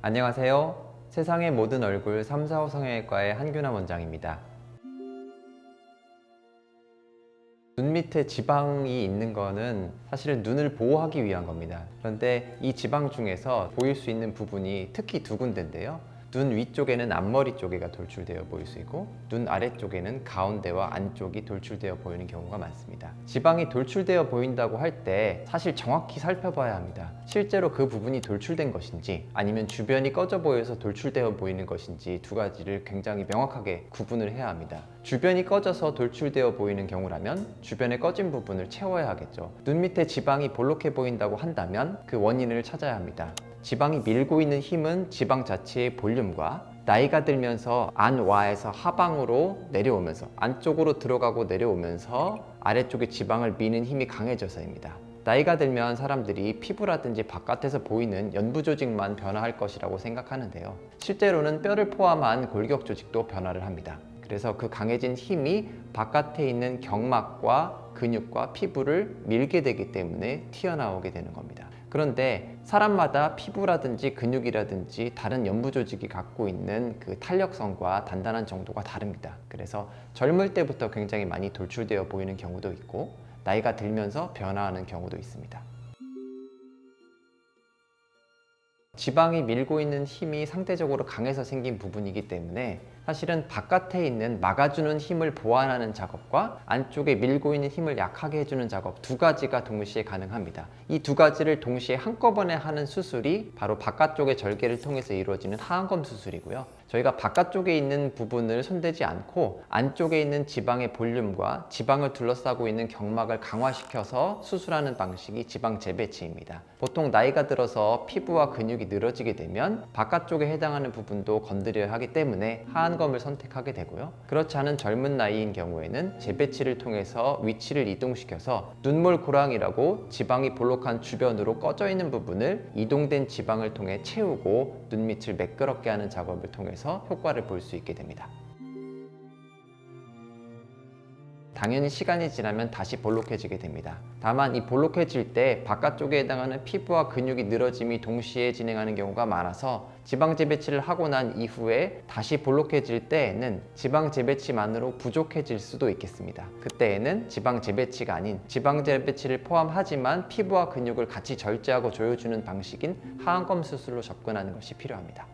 안녕하세요. 세상의 모든 얼굴 3, 4, 5 성형외과의 한균남 원장입니다. 눈 밑에 지방이 있는 거는 사실은 눈을 보호하기 위한 겁니다. 그런데 이 지방 중에서 보일 수 있는 부분이 특히 두 군데인데요. 눈 위쪽에는 앞머리 쪽에가 돌출되어 보일 수 있고 눈 아래쪽에는 가운데와 안쪽이 돌출되어 보이는 경우가 많습니다. 지방이 돌출되어 보인다고 할 때 사실 정확히 살펴봐야 합니다. 실제로 그 부분이 돌출된 것인지 아니면 주변이 꺼져 보여서 돌출되어 보이는 것인지 두 가지를 굉장히 명확하게 구분을 해야 합니다. 주변이 꺼져서 돌출되어 보이는 경우라면 주변에 꺼진 부분을 채워야 하겠죠. 눈 밑에 지방이 볼록해 보인다고 한다면 그 원인을 찾아야 합니다. 지방이 밀고 있는 힘은 지방 자체의 볼륨과 나이가 들면서 안와에서 하방으로 내려오면서 안쪽으로 들어가고 내려오면서 아래쪽에 지방을 미는 힘이 강해져서입니다. 나이가 들면 사람들이 피부라든지 바깥에서 보이는 연부 조직만 변화할 것이라고 생각하는데요. 실제로는 뼈를 포함한 골격 조직도 변화를 합니다. 그래서 그 강해진 힘이 바깥에 있는 경막과 근육과 피부를 밀게 되기 때문에 튀어나오게 되는 겁니다. 그런데 사람마다 피부라든지 근육이라든지 다른 연부 조직이 갖고 있는 그 탄력성과 단단한 정도가 다릅니다. 그래서 젊을 때부터 굉장히 많이 돌출되어 보이는 경우도 있고 나이가 들면서 변화하는 경우도 있습니다. 지방이 밀고 있는 힘이 상대적으로 강해서 생긴 부분이기 때문에 사실은 바깥에 있는 막아주는 힘을 보완하는 작업과 안쪽에 밀고 있는 힘을 약하게 해주는 작업 두 가지가 동시에 가능합니다. 이 두 가지를 동시에 한꺼번에 하는 수술이 바로 바깥쪽의 절개를 통해서 이루어지는 하안검 수술이고요. 저희가 바깥쪽에 있는 부분을 손대지 않고 안쪽에 있는 지방의 볼륨과 지방을 둘러싸고 있는 경막을 강화시켜서 수술하는 방식이 지방 재배치입니다. 보통 나이가 들어서 피부와 근육이 늘어지게 되면 바깥쪽에 해당하는 부분도 건드려야 하기 때문에 하안검을 선택하게 되고요. 그렇지 않은 젊은 나이인 경우에는 재배치를 통해서 위치를 이동시켜서 눈몰 고랑이라고 지방이 볼록한 주변으로 꺼져 있는 부분을 이동된 지방을 통해 채우고 눈 밑을 매끄럽게 하는 작업을 통해서 효과를 볼 수 있게 됩니다. 당연히 시간이 지나면 다시 볼록해지게 됩니다. 다만 이 볼록해질 때 바깥쪽에 해당하는 피부와 근육이 늘어짐이 동시에 진행하는 경우가 많아서 지방 재배치를 하고 난 이후에 다시 볼록해질 때에는 지방 재배치만으로 부족해질 수도 있겠습니다. 그때에는 지방 재배치가 아닌 지방 재배치를 포함하지만 피부와 근육을 같이 절제하고 조여주는 방식인 하안검 수술로 접근하는 것이 필요합니다.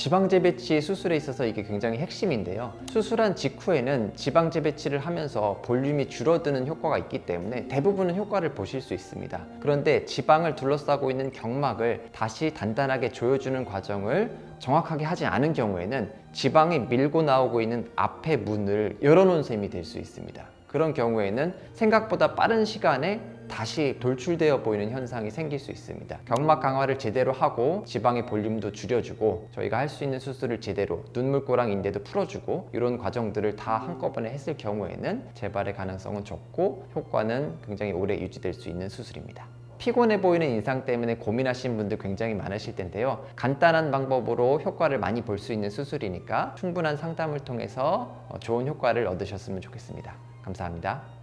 지방 재배치 수술에 있어서 이게 굉장히 핵심인데요. 수술한 직후에는 지방 재배치를 하면서 볼륨이 줄어드는 효과가 있기 때문에 대부분은 효과를 보실 수 있습니다. 그런데 지방을 둘러싸고 있는 경막을 다시 단단하게 조여주는 과정을 정확하게 하지 않은 경우에는 지방이 밀고 나오고 있는 앞의 문을 열어놓은 셈이 될 수 있습니다. 그런 경우에는 생각보다 빠른 시간에 다시 돌출되어 보이는 현상이 생길 수 있습니다. 경막 강화를 제대로 하고 지방의 볼륨도 줄여주고 저희가 할 수 있는 수술을 제대로 눈물고랑 인대도 풀어주고 이런 과정들을 다 한꺼번에 했을 경우에는 재발의 가능성은 적고 효과는 굉장히 오래 유지될 수 있는 수술입니다. 피곤해 보이는 인상 때문에 고민하신 분들 굉장히 많으실 텐데요. 간단한 방법으로 효과를 많이 볼 수 있는 수술이니까 충분한 상담을 통해서 어, 좋은 효과를 얻으셨으면 좋겠습니다. 감사합니다.